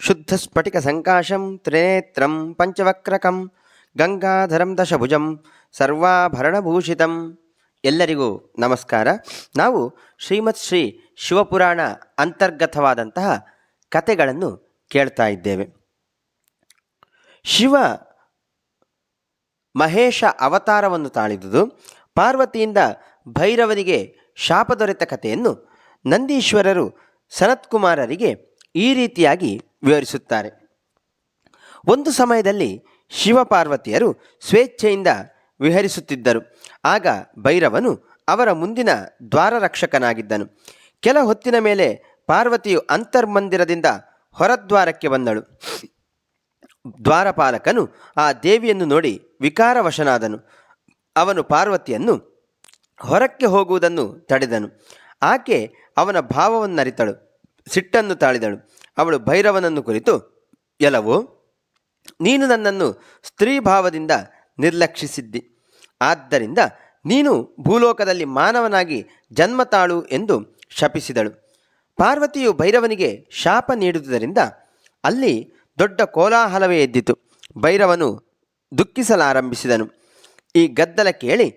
ಶುದ್ಧಸ್ಫಟಿಕಸಂಕಾಶಂ ತ್ರಿನೇತ್ರಂ ಪಂಚವಕ್ರಕಂ ಗಂಗಾಧರಂ ದಶಭುಜಂ ಸರ್ವಾಭರಣಭೂಷಿತಂ ಎಲ್ಲರಿಗೂ ನಮಸ್ಕಾರ. ನಾವು ಶ್ರೀಮತ್ ಶ್ರೀ ಶಿವಪುರಾಣ ಅಂತರ್ಗತವಾದಂತಹ ಕತೆಗಳನ್ನು ಕೇಳ್ತಾ ಇದ್ದೇವೆ. ಶಿವ ಮಹೇಶ ಅವತಾರವನ್ನು ತಾಳಿದುದು, ಪಾರ್ವತಿಯಿಂದ ಭೈರವನಿಗೆ ಶಾಪ ದೊರೆತ ಕಥೆಯನ್ನು ನಂದೀಶ್ವರರು ಸನತ್ಕುಮಾರರಿಗೆ ಈ ರೀತಿಯಾಗಿ ವಿವರಿಸುತ್ತಾರೆ. ಒಂದು ಸಮಯದಲ್ಲಿ ಶಿವಪಾರ್ವತಿಯರು ಸ್ವೇಚ್ಛೆಯಿಂದ ವಿಹರಿಸುತ್ತಿದ್ದರು. ಆಗ ಭೈರವನು ಅವರ ಮುಂದಿನ ದ್ವಾರರಕ್ಷಕನಾಗಿದ್ದನು. ಕೆಲ ಹೊತ್ತಿನ ಮೇಲೆ ಪಾರ್ವತಿಯು ಅಂತರ್ಮಂದಿರದಿಂದ ಹೊರದ್ವಾರಕ್ಕೆ ಬಂದಳು. ದ್ವಾರಪಾಲಕನು ಆ ದೇವಿಯನ್ನು ನೋಡಿ ವಿಕಾರವಶನಾದನು. ಅವನು ಪಾರ್ವತಿಯನ್ನು ಹೊರಕ್ಕೆ ಹೋಗುವುದನ್ನು ತಡೆದನು. ಆಕೆ ಅವನ ಭಾವವನ್ನರಿತಳು. ಸಿಟ್ಟನ್ನು ತಾಳಿದಳು. ಅವಳು ಭೈರವನನ್ನು ಕುರಿತು, ಎಲ್ಲವೋ? ನೀನು ನನ್ನನ್ನು ಸ್ತ್ರೀ ಭಾವದಿಂದ ನಿರ್ಲಕ್ಷಿಸಿದ್ದಿ. ಆದ್ದರಿಂದ ನೀನು ಭೂಲೋಕದಲ್ಲಿ ಮಾನವನಾಗಿ ಜನ್ಮ ತಾಳು ಎಂದು ಶಪಿಸಿದಳು. ಪಾರ್ವತಿಯು ಭೈರವನಿಗೆ ಶಾಪ ನೀಡುವುದರಿಂದ ಅಲ್ಲಿ ದೊಡ್ಡ ಕೋಲಾಹಲವೇ ಎದ್ದಿತು. ಭೈರವನು ದುಃಖಿಸಲಾರಂಭಿಸಿದನು. ಈ ಗದ್ದಲ ಕೇಳಿ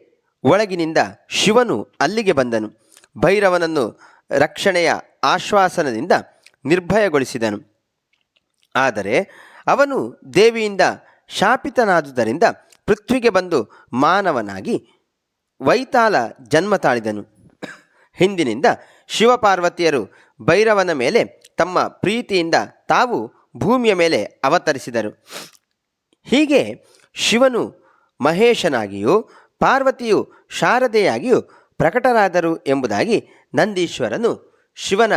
ಒಳಗಿನಿಂದ ಶಿವನು ಅಲ್ಲಿಗೆ ಬಂದನು. ಭೈರವನನ್ನು ರಕ್ಷಣೆಯ ಆಶ್ವಾಸನದಿಂದ ನಿರ್ಭಯಗೊಳಿಸಿದನು. ಆದರೆ ಅವನು ದೇವಿಯಿಂದ ಶಾಪಿತನಾದುದರಿಂದ ಪೃಥ್ವಿಗೆ ಬಂದು ಮಾನವನಾಗಿ ವೈತಾಲ ಜನ್ಮ ತಾಳಿದನು. ಹಿಂದಿನಿಂದ ಶಿವಪಾರ್ವತಿಯರು ಭೈರವನ ಮೇಲೆ ತಮ್ಮ ಪ್ರೀತಿಯಿಂದ ತಾವು ಭೂಮಿಯ ಮೇಲೆ ಅವತರಿಸಿದರು. ಹೀಗೆ ಶಿವನು ಮಹೇಶನಾಗಿಯೂ ಪಾರ್ವತಿಯು ಶಾರದೆಯಾಗಿಯೂ ಪ್ರಕಟರಾದರು ಎಂಬುದಾಗಿ ನಂದೀಶ್ವರನು ಶಿವನ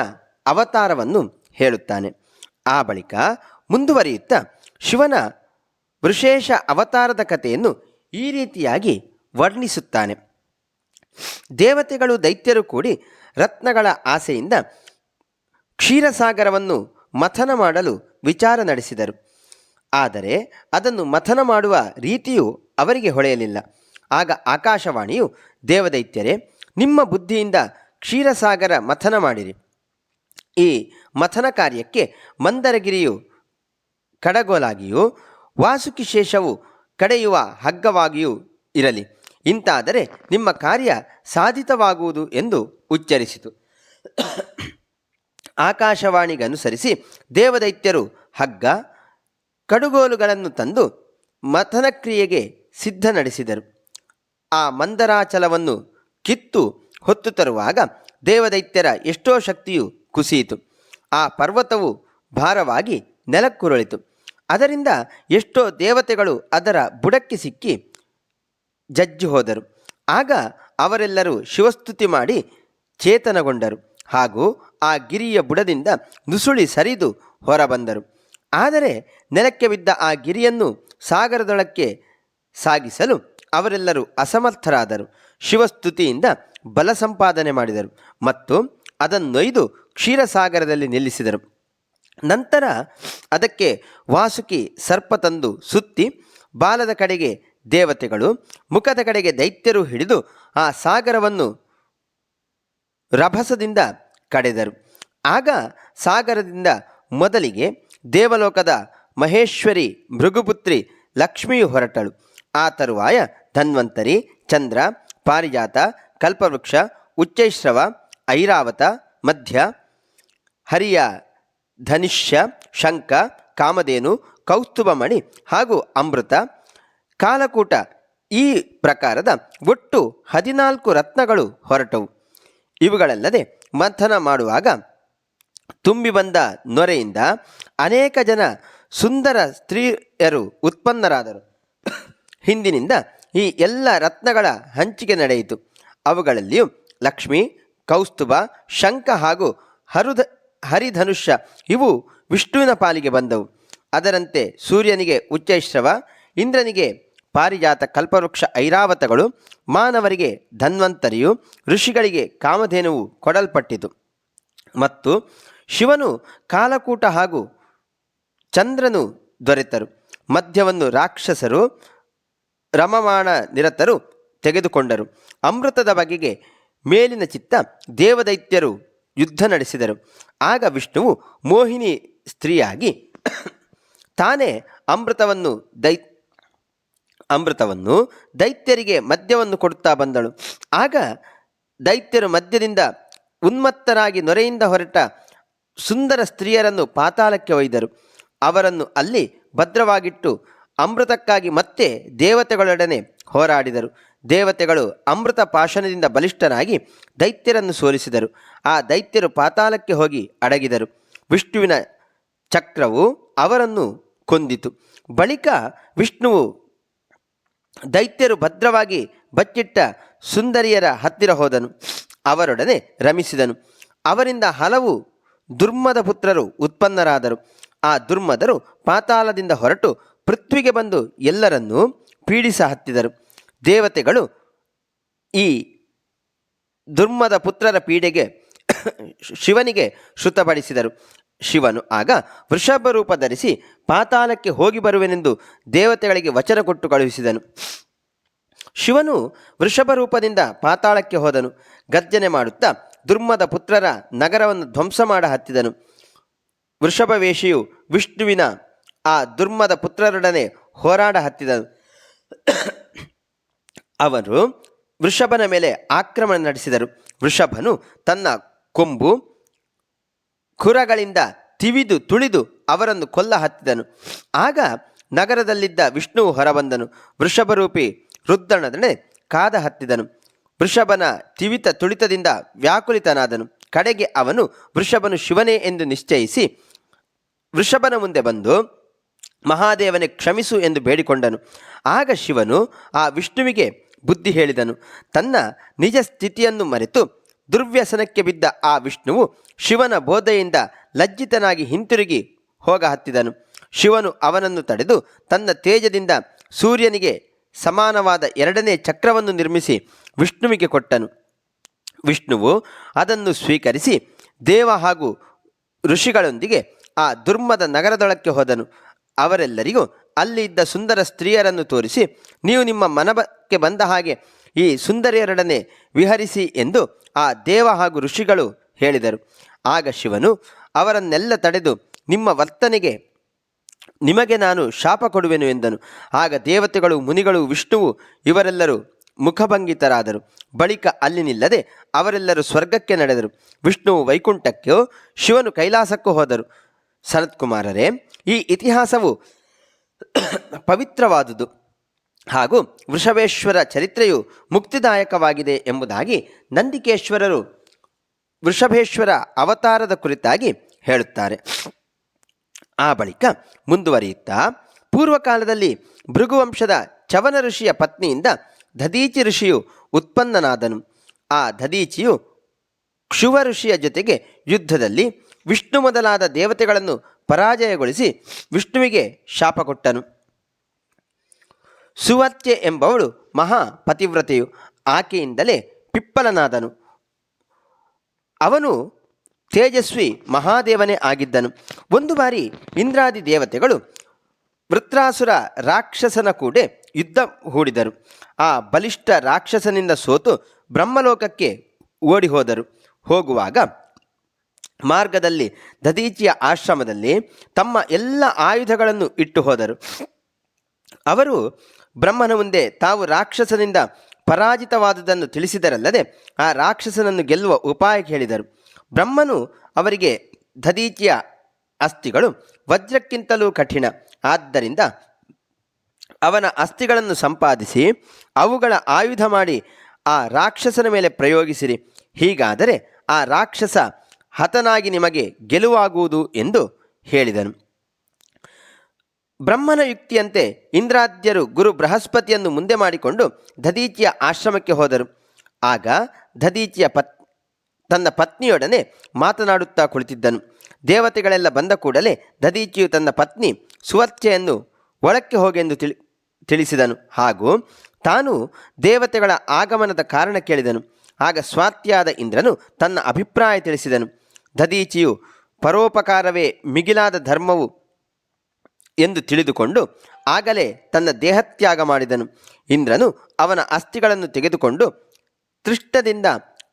ಅವತಾರವನ್ನು ಹೇಳುತ್ತಾನೆ. ಆ ಬಳಿಕ ಮುಂದುವರಿಯುತ್ತಾ ಶಿವನ ವಿಶೇಷ ಅವತಾರದ ಕಥೆಯನ್ನು ಈ ರೀತಿಯಾಗಿ ವರ್ಣಿಸುತ್ತಾನೆ. ದೇವತೆಗಳು ದೈತ್ಯರು ಕೂಡಿ ರತ್ನಗಳ ಆಸೆಯಿಂದ ಕ್ಷೀರಸಾಗರವನ್ನು ಮಥನ ಮಾಡಲು ವಿಚಾರ ನಡೆಸಿದರು. ಆದರೆ ಅದನ್ನು ಮಥನ ಮಾಡುವ ರೀತಿಯು ಅವರಿಗೆ ಹೊಳೆಯಲಿಲ್ಲ. ಆಗ ಆಕಾಶವಾಣಿಯು, ದೇವದೈತ್ಯರೇ, ನಿಮ್ಮ ಬುದ್ಧಿಯಿಂದ ಕ್ಷೀರಸಾಗರ ಮಥನ ಮಾಡಿರಿ. ಈ ಮಥನ ಕಾರ್ಯಕ್ಕೆ ಮಂದರಗಿರಿಯು ಕಡಗೋಲಾಗಿಯೂ ವಾಸುಕಿ ಶೇಷವು ಕಡೆಯುವ ಹಗ್ಗವಾಗಿಯೂ ಇರಲಿ. ಇಂತಾದರೆ ನಿಮ್ಮ ಕಾರ್ಯ ಸಾಧಿತವಾಗುವುದು ಎಂದು ಉಚ್ಚರಿಸಿತು. ಆಕಾಶವಾಣಿಗನುಸರಿಸಿ ದೇವದೈತ್ಯರು ಹಗ್ಗ, ಕಡುಗೋಲುಗಳನ್ನು ತಂದು ಮಥನ ಕ್ರಿಯೆಗೆ ಸಿದ್ಧ ನಡೆಸಿದರು ಆ ಮಂದರಾಚಲವನ್ನು ಕಿತ್ತು ಹೊತ್ತು ತರುವಾಗ ದೇವದೈತ್ಯರ ಎಷ್ಟೋ ಶಕ್ತಿಯು ಕುಸಿಯಿತು. ಆ ಪರ್ವತವು ಭಾರವಾಗಿ ನೆಲಕ್ಕುರುಳಿತು. ಅದರಿಂದ ಎಷ್ಟೋ ದೇವತೆಗಳು ಅದರ ಬುಡಕ್ಕೆ ಸಿಕ್ಕಿ ಜಜ್ಜಿ ಹೋದರು. ಆಗ ಅವರೆಲ್ಲರೂ ಶಿವಸ್ತುತಿ ಮಾಡಿ ಚೇತನಗೊಂಡರು ಹಾಗೂ ಆ ಗಿರಿಯ ಬುಡದಿಂದ ನುಸುಳಿ ಸರಿದು ಹೊರಬಂದರು. ಆದರೆ ನೆಲಕ್ಕೆ ಬಿದ್ದ ಆ ಗಿರಿಯನ್ನು ಸಾಗರದೊಳಕ್ಕೆ ಸಾಗಿಸಲು ಅವರೆಲ್ಲರೂ ಅಸಮರ್ಥರಾದರು. ಶಿವಸ್ತುತಿಯಿಂದ ಬಲ ಸಂಪಾದನೆ ಮಾಡಿದರು ಮತ್ತು ಅದನ್ನೊಯ್ದು ಕ್ಷೀರಸಾಗರದಲ್ಲಿ ನಿಲ್ಲಿಸಿದರು. ನಂತರ ಅದಕ್ಕೆ ವಾಸುಕಿ ಸರ್ಪ ತಂದು ಸುತ್ತಿ ಬಾಲದ ಕಡೆಗೆ ದೇವತೆಗಳು, ಮುಖದ ಕಡೆಗೆ ದೈತ್ಯರು ಹಿಡಿದು ಆ ಸಾಗರವನ್ನು ರಭಸದಿಂದ ಕಡೆದರು. ಆಗ ಸಾಗರದಿಂದ ಮೊದಲಿಗೆ ದೇವಲೋಕದ ಮಹೇಶ್ವರಿ ಮೃಗುಪುತ್ರಿ ಲಕ್ಷ್ಮಿಯು ಹೊರಟಳು. ಆ ತರುವಾಯ ಧನ್ವಂತರಿ, ಚಂದ್ರ, ಪಾರಿಜಾತ ಕಲ್ಪವೃಕ್ಷ, ಉಚ್ಚೈಶ್ರವ, ಐರಾವತ, ಮಧ್ಯ, ಹರಿಯ, ಧನಿಷ್ಯ ಶಂಕ ಕಾಮಧೇನು, ಕೌಸ್ತುಭಮಣಿ ಹಾಗೂ ಅಮೃತ. ಕಾಲಕೂಟ ಈ ಪ್ರಕಾರದ ಒಟ್ಟು ಹದಿನಾಲ್ಕು ರತ್ನಗಳು ಹೊರಟವು. ಇವುಗಳಲ್ಲದೆ ಮಂಥನ ಮಾಡುವಾಗ ತುಂಬಿ ಬಂದ ನೊರೆಯಿಂದ ಅನೇಕ ಜನ ಸುಂದರ ಸ್ತ್ರೀಯರು ಉತ್ಪನ್ನರಾದರು. ಹಿಂದಿನಿಂದ ಈ ಎಲ್ಲ ರತ್ನಗಳ ಹಂಚಿಕೆ ನಡೆಯಿತು. ಅವುಗಳಲ್ಲಿಯೂ ಲಕ್ಷ್ಮಿ, ಕೌಸ್ತುಭ, ಶಂಖ ಹಾಗೂ ಹರುಧ, ಹರಿಧನುಷ್ಯ ಇವು ವಿಷ್ಣುವಿನ ಪಾಲಿಗೆ ಬಂದವು. ಅದರಂತೆ ಸೂರ್ಯನಿಗೆ ಉಚ್ಚೈಶ್ರವ, ಇಂದ್ರನಿಗೆ ಪಾರಿಜಾತ ಕಲ್ಪವೃಕ್ಷ ಐರಾವತಗಳು, ಮಾನವರಿಗೆ ಧನ್ವಂತರಿಯು, ಋಷಿಗಳಿಗೆ ಕಾಮಧೇನುವು ಕೊಡಲ್ಪಟ್ಟಿತು. ಮತ್ತು ಶಿವನು ಕಾಲಕೂಟ ಹಾಗೂ ಚಂದ್ರನು ದೊರೆತರು. ಮಧ್ಯವನ್ನು ರಾಕ್ಷಸರು, ರಮಮಾಣ ನಿರತರು ತೆಗೆದುಕೊಂಡರು. ಅಮೃತದ ಬಗೆಗೆ ಮೇಲಿನ ಚಿತ್ತ ದೇವದೈತ್ಯರು ಯುದ್ಧ ನಡೆಸಿದರು. ಆಗ ವಿಷ್ಣುವು ಮೋಹಿನಿ ಸ್ತ್ರೀಯಾಗಿ ತಾನೇ ಅಮೃತವನ್ನು ದೈ, ಅಮೃತವನ್ನು ದೈತ್ಯರಿಗೆ ಮದ್ಯವನ್ನು ಕೊಡುತ್ತಾ ಬಂದಳು. ಆಗ ದೈತ್ಯರು ಮದ್ಯದಿಂದ ಉನ್ಮತ್ತರಾಗಿ ನೊರೆಯಿಂದ ಹೊರಟ ಸುಂದರ ಸ್ತ್ರೀಯರನ್ನು ಪಾತಾಳಕ್ಕೆ ಒಯ್ದರು. ಅವರನ್ನು ಅಲ್ಲಿ ಭದ್ರವಾಗಿಟ್ಟು ಅಮೃತಕ್ಕಾಗಿ ಮತ್ತೆ ದೇವತೆಗಳೊಡನೆ ಹೋರಾಡಿದರು. ದೇವತೆಗಳು ಅಮೃತ ಪಾಶನದಿಂದ ಬಲಿಷ್ಠನಾಗಿ ದೈತ್ಯರನ್ನು ಸೋಲಿಸಿದರು. ಆ ದೈತ್ಯರು ಪಾತಾಳಕ್ಕೆ ಹೋಗಿ ಅಡಗಿದರು. ವಿಷ್ಣುವಿನ ಚಕ್ರವು ಅವರನ್ನು ಕೊಂದಿತು. ಬಳಿಕ ವಿಷ್ಣುವು ದೈತ್ಯರು ಭದ್ರವಾಗಿ ಬಚ್ಚಿಟ್ಟ ಸುಂದರಿಯರ ಹತ್ತಿರ ಹೋದನು. ಅವರೊಡನೆ ರಮಿಸಿದನು. ಅವರಿಂದ ಹಲವು ದುರ್ಮದ ಪುತ್ರರು ಉತ್ಪನ್ನರಾದರು. ಆ ದುರ್ಮದರು ಪಾತಾಳದಿಂದ ಹೊರಟು ಪೃಥ್ವಿಗೆ ಬಂದು ಎಲ್ಲರನ್ನೂ ಪೀಡಿಸ ಹತ್ತಿದರು. ದೇವತೆಗಳು ಈ ದುರ್ಮದ ಪುತ್ರರ ಪೀಡೆಗೆ ಶಿವನಿಗೆ ಶ್ರುತಪಡಿಸಿದರು ಶಿವನು ಆಗ ವೃಷಭ ರೂಪ ಧರಿಸಿ ಪಾತಾಳಕ್ಕೆ ಹೋಗಿ ಬರುವೆನೆಂದು ದೇವತೆಗಳಿಗೆ ವಚನ ಕೊಟ್ಟು ಕಳುಹಿಸಿದನು. ಶಿವನು ವೃಷಭ ರೂಪದಿಂದ ಪಾತಾಳಕ್ಕೆ ಹೋದನು. ಗರ್ಜನೆ ಮಾಡುತ್ತಾ ದುರ್ಮದ ಪುತ್ರರ ನಗರವನ್ನು ಧ್ವಂಸ ಮಾಡ ಹತ್ತಿದನು. ವೃಷಭವೇಷಿಯು ವಿಷ್ಣುವಿನ ಆ ದುರ್ಮದ ಪುತ್ರರೊಡನೆ ಹೋರಾಡ ಹತ್ತಿದನು. ಅವರು ವೃಷಭನ ಮೇಲೆ ಆಕ್ರಮಣ ನಡೆಸಿದರು. ವೃಷಭನು ತನ್ನ ಕೊಂಬು ಖುರಗಳಿಂದ ತಿವಿದು ತುಳಿದು ಅವರನ್ನು ಕೊಲ್ಲ ಹತ್ತಿದನು ಆಗ ನಗರದಲ್ಲಿದ್ದ ವಿಷ್ಣುವು ಹೊರಬಂದನು. ವೃಷಭರೂಪಿ ರುದ್ರನದನೆ ಕಾದ ಹತ್ತಿದನು ವೃಷಭನ ತಿವಿತ ತುಳಿತದಿಂದ ವ್ಯಾಕುಲಿತನಾದನು. ಕಡೆಗೆ ಅವನು ವೃಷಭನು ಶಿವನೇ ಎಂದು ನಿಶ್ಚಯಿಸಿ ವೃಷಭನ ಮುಂದೆ ಬಂದು ಮಹಾದೇವನೇ ಕ್ಷಮಿಸು ಎಂದು ಬೇಡಿಕೊಂಡನು. ಆಗ ಶಿವನು ಆ ವಿಷ್ಣುವಿಗೆ ಬುದ್ಧಿ ಹೇಳಿದನು. ತನ್ನ ನಿಜ ಸ್ಥಿತಿಯನ್ನು ಮರೆತು ದುರ್ವ್ಯಸನಕ್ಕೆ ಬಿದ್ದ ಆ ವಿಷ್ಣುವು ಶಿವನ ಬೋಧೆಯಿಂದ ಲಜ್ಜಿತನಾಗಿ ಹಿಂತಿರುಗಿ ಹೋಗ ಹತ್ತಿದನು. ಶಿವನು ಅವನನ್ನು ತಡೆದು ತನ್ನ ತೇಜದಿಂದ ಸೂರ್ಯನಿಗೆ ಸಮಾನವಾದ ಎರಡನೇ ಚಕ್ರವನ್ನು ನಿರ್ಮಿಸಿ ವಿಷ್ಣುವಿಗೆ ಕೊಟ್ಟನು. ವಿಷ್ಣುವು ಅದನ್ನು ಸ್ವೀಕರಿಸಿ ದೇವ ಹಾಗೂ ಋಷಿಗಳೊಂದಿಗೆ ಆ ದುರ್ಮದ ನಗರದೊಳಕ್ಕೆ ಹೋದನು. ಅವರೆಲ್ಲರಿಗೂ ಅಲ್ಲಿ ಇದ್ದ ಸುಂದರ ಸ್ತ್ರೀಯರನ್ನು ತೋರಿಸಿ, ನೀವು ನಿಮ್ಮ ಮನಬಕ್ಕೆ ಬಂದ ಹಾಗೆ ಈ ಸುಂದರಿಯರೊಡನೆ ವಿಹರಿಸಿ ಎಂದು ಆ ದೇವ ಹಾಗೂ ಋಷಿಗಳು ಹೇಳಿದರು. ಆಗ ಶಿವನು, ಅವರನ್ನೆಲ್ಲ ತಡೆದು ನಿಮ್ಮ ವರ್ತನೆಗೆ ನಿಮಗೆ ನಾನು ಶಾಪ ಕೊಡುವೆನು ಎಂದನು. ಆಗ ದೇವತೆಗಳು, ಮುನಿಗಳು ವಿಷ್ಣುವು ಇವರೆಲ್ಲರೂ ಮುಖಭಂಗಿತರಾದರು. ಬಳಿಕ ಅಲ್ಲಿ ನಿಲ್ಲದೆ ಅವರೆಲ್ಲರೂ ಸ್ವರ್ಗಕ್ಕೆ ನಡೆದರು. ವಿಷ್ಣುವು ವೈಕುಂಠಕ್ಕೆ ಶಿವನು ಕೈಲಾಸಕ್ಕೂ ಹೋದರು. ಸನತ್ಕುಮಾರರೇ, ಈ ಇತಿಹಾಸವು ಪವಿತ್ರವಾದುದು. ಹಾಗೂ ವೃಷಭೇಶ್ವರ ಚರಿತ್ರೆಯು ಮುಕ್ತಿದಾಯಕವಾಗಿದೆ ಎಂಬುದಾಗಿ ನಂದಿಕೇಶ್ವರರು ವೃಷಭೇಶ್ವರ ಅವತಾರದ ಕುರಿತಾಗಿ ಹೇಳುತ್ತಾರೆ. ಆ ಬಳಿಕ ಮುಂದುವರಿಯುತ್ತಾ, ಪೂರ್ವಕಾಲದಲ್ಲಿ ಭೃಗುವಂಶದ ಚವನ ಋಷಿಯ ಪತ್ನಿಯಿಂದ ದದೀಚಿ ಋಷಿಯು ಉತ್ಪನ್ನನಾದನು. ಆ ದದೀಚಿಯು ಕ್ಷುವ ಋಷಿಯ ಜೊತೆಗೆ ಯುದ್ಧದಲ್ಲಿ ವಿಷ್ಣು ಮೊದಲಾದ ದೇವತೆಗಳನ್ನು ಪರಾಜಯಗೊಳಿಸಿ ವಿಷ್ಣುವಿಗೆ ಶಾಪ ಕೊಟ್ಟನು. ಸುವತ್ಯೆ ಎಂಬವಳು ಮಹಾ ಪತಿವ್ರತೆಯು ಆಕೆಯಿಂದಲೇ ಪಿಪ್ಪಲನಾದನು. ಅವನು ತೇಜಸ್ವಿ ಮಹಾದೇವನೇ ಆಗಿದ್ದನು. ಒಂದು ಬಾರಿ ಇಂದ್ರಾದಿ ದೇವತೆಗಳು ವೃತ್ರಾಸುರ ರಾಕ್ಷಸನ ಕೂಡೆ ಯುದ್ಧ ಹೂಡಿದರು. ಆ ಬಲಿಷ್ಠ ರಾಕ್ಷಸನಿಂದ ಸೋತು ಬ್ರಹ್ಮಲೋಕಕ್ಕೆ ಓಡಿ ಹೋದರು ಹೋಗುವಾಗ ಮಾರ್ಗದಲ್ಲಿ ದದೀಚಿಯ ಆಶ್ರಮದಲ್ಲಿ ತಮ್ಮ ಎಲ್ಲ ಆಯುಧಗಳನ್ನು ಇಟ್ಟು ಹೋದರು. ಅವರು ಬ್ರಹ್ಮನ ಮುಂದೆ ತಾವು ರಾಕ್ಷಸನಿಂದ ಪರಾಜಿತವಾದುದನ್ನು ತಿಳಿಸಿದರಲ್ಲದೆ ಆ ರಾಕ್ಷಸನನ್ನು ಗೆಲ್ಲುವ ಉಪಾಯ ಹೇಳಿದರು ಬ್ರಹ್ಮನು ಅವರಿಗೆ ದದೀಚಿಯ ಅಸ್ಥಿಗಳು ವಜ್ರಕ್ಕಿಂತಲೂ ಕಠಿಣ. ಆದ್ದರಿಂದ ಅವನ ಅಸ್ಥಿಗಳನ್ನು ಸಂಪಾದಿಸಿ ಅವುಗಳ ಆಯುಧ ಮಾಡಿ ಆ ರಾಕ್ಷಸನ ಮೇಲೆ ಪ್ರಯೋಗಿಸಿರಿ. ಹೀಗಾದರೆ ಆ ರಾಕ್ಷಸ ಹತನಾಗಿ ನಿಮಗೆ ಗೆಲುವಾಗುವುದು ಎಂದು ಹೇಳಿದನು. ಬ್ರಹ್ಮನ ಯುಕ್ತಿಯಂತೆ ಇಂದ್ರಾದ್ಯರು ಗುರು ಬೃಹಸ್ಪತಿಯನ್ನು ಮುಂದೆ ಮಾಡಿಕೊಂಡು ದದೀಚಿಯ ಆಶ್ರಮಕ್ಕೆ ಹೋದರು. ಆಗ ದದೀಚಿಯ ಪತ್, ತನ್ನ ಪತ್ನಿಯೊಡನೆ ಮಾತನಾಡುತ್ತಾ ಕುಳಿತಿದ್ದನು. ದೇವತೆಗಳೆಲ್ಲ ಬಂದ ಕೂಡಲೇ ದದೀಚಿಯು ತನ್ನ ಪತ್ನಿ ಸುವರ್ಚೆಯನ್ನು ಒಳಕ್ಕೆ ಹೋಗೆಂದು ತಿಳಿ, ತಿಳಿಸಿದನು. ಹಾಗೂ ತಾನು ದೇವತೆಗಳ ಆಗಮನದ ಕಾರಣ ಕೇಳಿದನು. ಆಗ ಸ್ವಾತ್ಯಾದ ಇಂದ್ರನು ತನ್ನ ಅಭಿಪ್ರಾಯ ತಿಳಿಸಿದನು. ದದೀಚಿಯು ಪರೋಪಕಾರವೇ ಮಿಗಿಲಾದ ಧರ್ಮವು ಎಂದು ತಿಳಿದುಕೊಂಡು ಆಗಲೇ ತನ್ನ ದೇಹತ್ಯಾಗ ಮಾಡಿದನು. ಇಂದ್ರನು ಅವನ ಅಸ್ಥಿಗಳನ್ನು ತೆಗೆದುಕೊಂಡು ತೃಷ್ಟದಿಂದ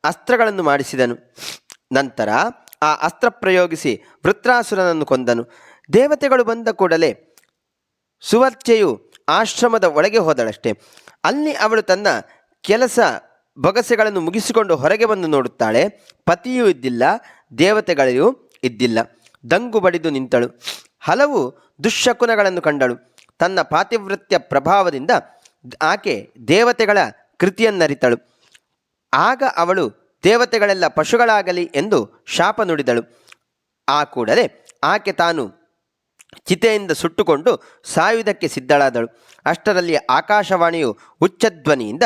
ಅಸ್ತ್ರಗಳನ್ನು ಮಾಡಿಸಿದನು. ನಂತರ ಆ ಅಸ್ತ್ರ ಪ್ರಯೋಗಿಸಿ ವೃತ್ರಾಸುರನನ್ನು ಕೊಂದನು. ದೇವತೆಗಳು ಬಂದ ಕೂಡಲೇ ಸುವರ್ಚೆಯು ಆಶ್ರಮದ ಒಳಗೆ ಹೋದಳಷ್ಟೆ. ಅಲ್ಲಿ ಅವಳು ತನ್ನ ಕೆಲಸ ಬೊಗಸೆಗಳನ್ನು ಮುಗಿಸಿಕೊಂಡು ಹೊರಗೆ ಬಂದು ನೋಡುತ್ತಾಳೆ. ಪತಿಯೂ ಇದ್ದಿಲ್ಲ. ದೇವತೆಗಳಿಗೂ ಇದ್ದಿಲ್ಲ. ದಂಗು ಬಡಿದು ನಿಂತಳು. ಹಲವು ದುಶ್ಶಕುನಗಳನ್ನು ಕಂಡಳು. ತನ್ನ ಪಾತಿವೃತ್ಯ ಪ್ರಭಾವದಿಂದ ಆಕೆ ದೇವತೆಗಳ ಕೃತಿಯನ್ನರಿತಳು. ಆಗ ಅವಳು ದೇವತೆಗಳೆಲ್ಲ ಪಶುಗಳಾಗಲಿ ಎಂದು ಶಾಪ ನುಡಿದಳು. ಆ ಕೂಡಲೇ ಆಕೆ ತಾನು ಚಿತೆಯಿಂದ ಸುಟ್ಟುಕೊಂಡು ಸಾಯುವುದಕ್ಕೆ ಸಿದ್ಧಳಾದಳು. ಅಷ್ಟರಲ್ಲಿ ಆಕಾಶವಾಣಿಯು ಉಚ್ಚಧ್ವನಿಯಿಂದ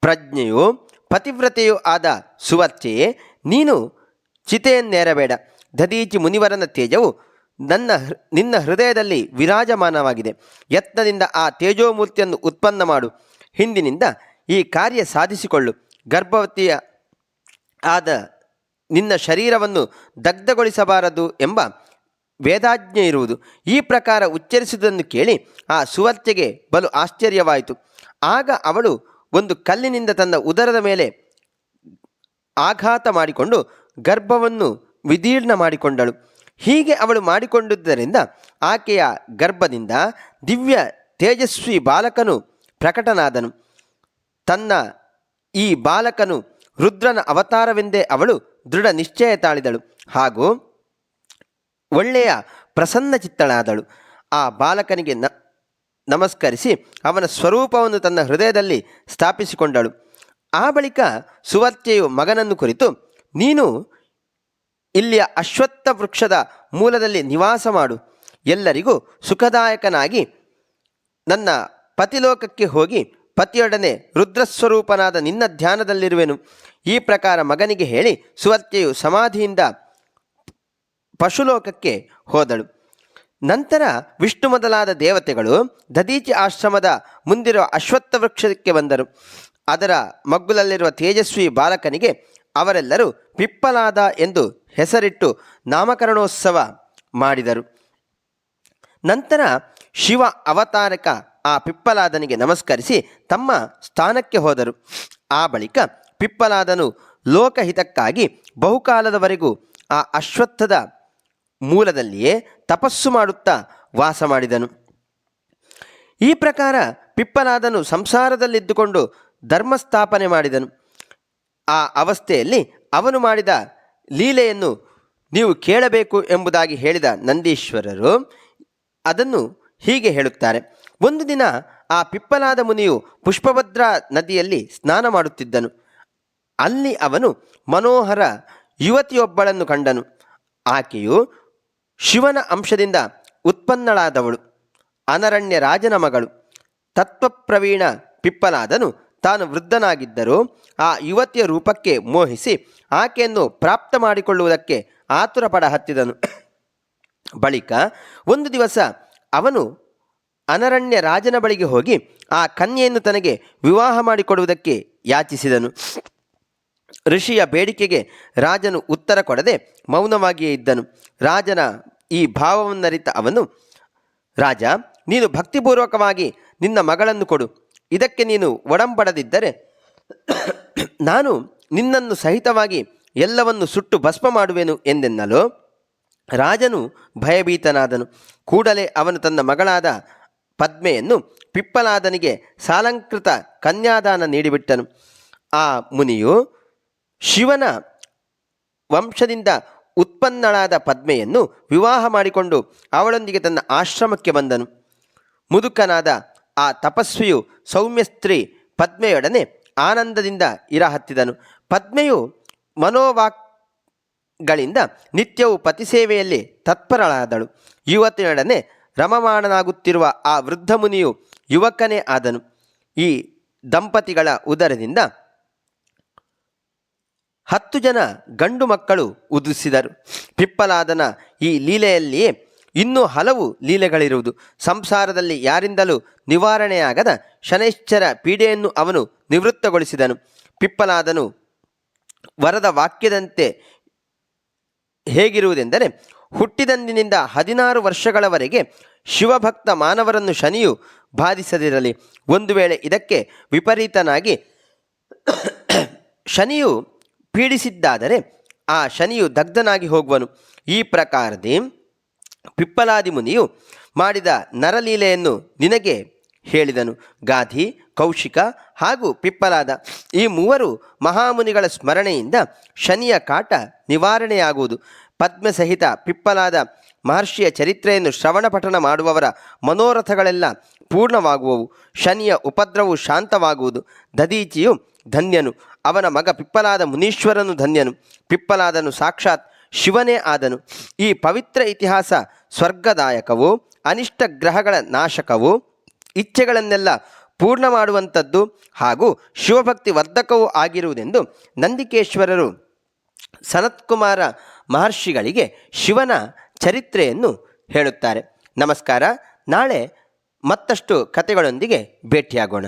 ಪ್ರಜ್ಞೆಯು ಪತಿವ್ರತೆಯೂ ಆದ ಸುವರ್ಚೆಯೇ ನೀನು ಚಿತೆಯನ್ನೇರಬೇಡ ದದೀಚಿ ಮುನಿವರನ ತೇಜವು ನನ್ನ ನಿನ್ನ ಹೃದಯದಲ್ಲಿ ವಿರಾಜಮಾನವಾಗಿದೆ. ಯತ್ನದಿಂದ ಆ ತೇಜೋಮೂರ್ತಿಯನ್ನು ಉತ್ಪನ್ನ ಮಾಡು. ಹಿಂದಿನಿಂದ ಈ ಕಾರ್ಯ ಸಾಧಿಸಿಕೊಳ್ಳು. ಗರ್ಭವತಿಯ ಆದ ನಿನ್ನ ಶರೀರವನ್ನು ದಗ್ಧಗೊಳಿಸಬಾರದು ಎಂಬ ವೇದಾಜ್ಞೆ ಇರುವುದು. ಈ ಪ್ರಕಾರ ಉಚ್ಚರಿಸುವುದನ್ನು ಕೇಳಿ ಆ ಸುವರ್ತೆಗೆ ಬಲು ಆಶ್ಚರ್ಯವಾಯಿತು. ಆಗ ಅವಳು ಒಂದು ಕಲ್ಲಿನಿಂದ ತನ್ನ ಉದರದ ಮೇಲೆ ಆಘಾತ ಮಾಡಿಕೊಂಡು ಗರ್ಭವನ್ನು ವಿದೀರ್ಣ ಮಾಡಿಕೊಂಡಳು. ಹೀಗೆ ಅವಳು ಮಾಡಿಕೊಂಡಿದ್ದರಿಂದ ಆಕೆಯ ಗರ್ಭದಿಂದ ದಿವ್ಯ ತೇಜಸ್ವಿ ಬಾಲಕನು ಪ್ರಕಟನಾದನು. ತನ್ನ ಈ ಬಾಲಕನು ರುದ್ರನ ಅವತಾರವೆಂದೇ ಅವಳು ದೃಢ ನಿಶ್ಚಯ ತಾಳಿದಳು ಹಾಗೂ ಒಳ್ಳೆಯ ಪ್ರಸನ್ನ ಚಿತ್ತಳಾದಳು. ಆ ಬಾಲಕನಿಗೆ ನಮಸ್ಕರಿಸಿ ಅವನ ಸ್ವರೂಪವನ್ನು ತನ್ನ ಹೃದಯದಲ್ಲಿ ಸ್ಥಾಪಿಸಿಕೊಂಡಳು. ಆ ಬಳಿಕ ಸುವರ್ತೆಯು ಮಗನನ್ನು ಕುರಿತು, ನೀನು ಇಲ್ಲಿಯ ಅಶ್ವತ್ಥ ವೃಕ್ಷದ ಮೂಲದಲ್ಲಿ ನಿವಾಸ ಮಾಡು. ಎಲ್ಲರಿಗೂ ಸುಖದಾಯಕನಾಗಿ ನನ್ನ ಪತಿಲೋಕಕ್ಕೆ ಹೋಗಿ ಪತಿಯೊಡನೆ ರುದ್ರಸ್ವರೂಪನಾದ ನಿನ್ನ ಧ್ಯಾನದಲ್ಲಿರುವೆನು. ಈ ಪ್ರಕಾರ ಮಗನಿಗೆ ಹೇಳಿ ಸುವರ್ತೆಯು ಸಮಾಧಿಯಿಂದ ಪಶುಲೋಕಕ್ಕೆ ಹೋದಳು. ನಂತರ ವಿಷ್ಣು ಮೊದಲಾದ ದೇವತೆಗಳು ದದೀಚಿ ಆಶ್ರಮದ ಮುಂದಿರುವ ಅಶ್ವತ್ಥ ವೃಕ್ಷಕ್ಕೆ ಬಂದರು. ಅದರ ಮಗ್ಗುಲಲ್ಲಿರುವ ತೇಜಸ್ವಿ ಬಾಲಕನಿಗೆ ಅವರೆಲ್ಲರೂ ಪಿಪ್ಪಲಾದ ಎಂದು ಹೆಸರಿಟ್ಟು ನಾಮಕರಣೋತ್ಸವ ಮಾಡಿದರು. ನಂತರ ಶಿವ ಅವತಾರಕ ಆ ಪಿಪ್ಪಲಾದನಿಗೆ ನಮಸ್ಕರಿಸಿ ತಮ್ಮ ಸ್ಥಾನಕ್ಕೆ ಹೋದರು. ಆ ಬಳಿಕ ಪಿಪ್ಪಲಾದನು ಲೋಕಹಿತಕ್ಕಾಗಿ ಬಹುಕಾಲದವರೆಗೂ ಆ ಅಶ್ವತ್ಥದ ಮೂಲದಲ್ಲಿಯೇ ತಪಸ್ಸು ಮಾಡುತ್ತಾ ವಾಸ ಮಾಡಿದನು. ಈ ಪ್ರಕಾರ ಪಿಪ್ಪಲಾದನು ಸಂಸಾರದಲ್ಲಿದ್ದುಕೊಂಡು ಧರ್ಮಸ್ಥಾಪನೆ ಮಾಡಿದನು. ಆ ಅವಸ್ಥೆಯಲ್ಲಿ ಅವನು ಮಾಡಿದ ಲೀಲೆಯನ್ನು ನೀವು ಕೇಳಬೇಕು ಎಂಬುದಾಗಿ ಹೇಳಿದ ನಂದೀಶ್ವರರು ಅದನ್ನು ಹೀಗೆ ಹೇಳುತ್ತಾರೆ. ಒಂದು ದಿನ ಆ ಪಿಪ್ಪಲಾದ ಮುನಿಯು ಪುಷ್ಪಭದ್ರಾ ನದಿಯಲ್ಲಿ ಸ್ನಾನ ಮಾಡುತ್ತಿದ್ದನು. ಅಲ್ಲಿ ಅವನು ಮನೋಹರ ಯುವತಿಯೊಬ್ಬಳನ್ನು ಕಂಡನು. ಆಕೆಯು ಶಿವನ ಅಂಶದಿಂದ ಉತ್ಪನ್ನಳಾದವಳು. ಅನರಣ್ಯ ರಾಜನ ಮಗಳು. ತತ್ವಪ್ರವೀಣ ಪಿಪ್ಪಲಾದನು. ತಾನು ವೃದ್ಧನಾಗಿದ್ದರೂ ಆ ಯುವತಿಯ ರೂಪಕ್ಕೆ ಮೋಹಿಸಿ ಆಕೆಯನ್ನು ಪ್ರಾಪ್ತ ಮಾಡಿಕೊಳ್ಳುವುದಕ್ಕೆ ಆತುರಪಡ ಹತ್ತಿದನು. ಬಳಿಕ ಒಂದು ದಿವಸ ಅವನು ಅನರಣ್ಯ ರಾಜನ ಬಳಿಗೆ ಹೋಗಿ ಆ ಕನ್ಯೆಯನ್ನು ತನಗೆ ವಿವಾಹ ಮಾಡಿಕೊಡುವುದಕ್ಕೆ ಯಾಚಿಸಿದನು. ಋಷಿಯ ಬೇಡಿಕೆಗೆ ರಾಜನು ಉತ್ತರ ಕೊಡದೆ ಮೌನವಾಗಿಯೇ ಇದ್ದನು. ರಾಜನ ಈ ಭಾವವನ್ನರಿತ ಅವನು, ರಾಜ, ನೀನು ಭಕ್ತಿಪೂರ್ವಕವಾಗಿ ನಿನ್ನ ಮಗಳನ್ನು ಕೊಡು. ಇದಕ್ಕೆ ನೀನು ಒಡಂಬಡದಿದ್ದರೆ ನಾನು ನಿನ್ನನ್ನು ಸಹಿತವಾಗಿ ಎಲ್ಲವನ್ನು ಸುಟ್ಟು ಭಸ್ಮ ಮಾಡುವೆನು ಎಂದೆನ್ನಲು? ರಾಜನು ಭಯಭೀತನಾದನು. ಕೂಡಲೇ ಅವನು ತನ್ನ ಮಗಳಾದ ಪದ್ಮೆಯನ್ನು ಪಿಪ್ಪಲಾದನಿಗೆ ಸಾಲಂಕೃತ ಕನ್ಯಾದಾನ ನೀಡಿಬಿಟ್ಟನು. ಆ ಮುನಿಯು ಶಿವನ ವಂಶದಿಂದ ಉತ್ಪನ್ನಳಾದ ಪದ್ಮೆಯನ್ನು ವಿವಾಹ ಮಾಡಿಕೊಂಡು ಅವಳೊಂದಿಗೆ ತನ್ನ ಆಶ್ರಮಕ್ಕೆ ಬಂದನು. ಮುದುಕನಾದ ಆ ತಪಸ್ವಿಯು ಸೌಮ್ಯ ಸ್ತ್ರೀ ಪದ್ಮೆಯೊಡನೆ ಆನಂದದಿಂದ ಇರಹತ್ತಿದನು. ಪದ್ಮೆಯು ಮನೋವಾಕ್ಗಳಿಂದ ನಿತ್ಯವೂ ಪತಿಸೇವೆಯಲ್ಲಿ ತತ್ಪರಳಾದಳು. ಯುವತಿಯೊಡನೆ ರಮಮಾಣನಾಗುತ್ತಿರುವ ಆ ವೃದ್ಧ ಮುನಿಯು ಯುವಕನೇ ಆದನು. ಈ ದಂಪತಿಗಳ ಉದರದಿಂದ ಹತ್ತು ಜನ ಗಂಡು ಮಕ್ಕಳು ಉದಿಸಿದರು ಪಿಪ್ಪಲಾದನ ಈ ಲೀಲೆಯಲ್ಲಿಯೇ ಇನ್ನೂ ಹಲವು ಲೀಲೆಗಳಿರುವುದು. ಸಂಸಾರದಲ್ಲಿ ಯಾರಿಂದಲೂ ನಿವಾರಣೆಯಾಗದ ಶನೈಶ್ಚರ ಪೀಡೆಯನ್ನು ಅವನು ನಿವೃತ್ತಗೊಳಿಸಿದನು. ಪಿಪ್ಪಲಾದನು ವರದ ವಾಕ್ಯದಂತೆ ಹೇಗಿರುವುದೆಂದರೆ, ಹುಟ್ಟಿದಂದಿನಿಂದ ಹದಿನಾರು ವರ್ಷಗಳವರೆಗೆ ಶಿವಭಕ್ತ ಮಾನವರನ್ನು ಶನಿಯು ಬಾಧಿಸದಿರಲಿ. ಒಂದು ವೇಳೆ ಇದಕ್ಕೆ ವಿಪರೀತನಾಗಿ ಶನಿಯು ಪೀಡಿಸಿದ್ದಾದರೆ ಆ ಶನಿಯು ದಗ್ಧನಾಗಿ ಹೋಗುವನು. ಈ ಪ್ರಕಾರದಿ ಪಿಪ್ಪಲಾದಿ ಮುನಿಯು ಮಾಡಿದ ನರಲೀಲೆಯನ್ನು ನಿನಗೆ ಹೇಳಿದನು. ಗಾಧಿ ಕೌಶಿಕ ಹಾಗೂ ಪಿಪ್ಪಲಾದ ಈ ಮೂವರು ಮಹಾಮುನಿಗಳ ಸ್ಮರಣೆಯಿಂದ ಶನಿಯ ಕಾಟ ನಿವಾರಣೆಯಾಗುವುದು. ಪದ್ಮಸಹಿತ ಪಿಪ್ಪಲಾದ ಮಹರ್ಷಿಯ ಚರಿತ್ರೆಯನ್ನು ಶ್ರವಣ ಪಠಣ ಮಾಡುವವರ ಮನೋರಥಗಳೆಲ್ಲ ಪೂರ್ಣವಾಗುವವು. ಶನಿಯ ಉಪದ್ರವು ಶಾಂತವಾಗುವುದು. ದದೀಚಿಯು ಧನ್ಯನು. ಅವನ ಮಗ ಪಿಪ್ಪಲಾದ ಮುನೀಶ್ವರನು ಧನ್ಯನು. ಪಿಪ್ಪಲಾದನು ಸಾಕ್ಷಾತ್ ಶಿವನೇ ಆದನು. ಈ ಪವಿತ್ರ ಇತಿಹಾಸ ಸ್ವರ್ಗದಾಯಕವು, ಅನಿಷ್ಟ ಗ್ರಹಗಳ ನಾಶಕವು, ಇಚ್ಛೆಗಳನ್ನೆಲ್ಲ ಪೂರ್ಣ ಮಾಡುವಂಥದ್ದು ಹಾಗೂ ಶಿವಭಕ್ತಿ ವರ್ಧಕವೂ ಆಗಿರುವುದೆಂದು ನಂದಿಕೇಶ್ವರರು ಸನತ್ಕುಮಾರ ಮಹರ್ಷಿಗಳಿಗೆ ಶಿವನ ಚರಿತ್ರೆಯನ್ನು ಹೇಳುತ್ತಾರೆ. ನಮಸ್ಕಾರ. ನಾಳೆ ಮತ್ತಷ್ಟು ಕಥೆಗಳೊಂದಿಗೆ ಭೇಟಿಯಾಗೋಣ.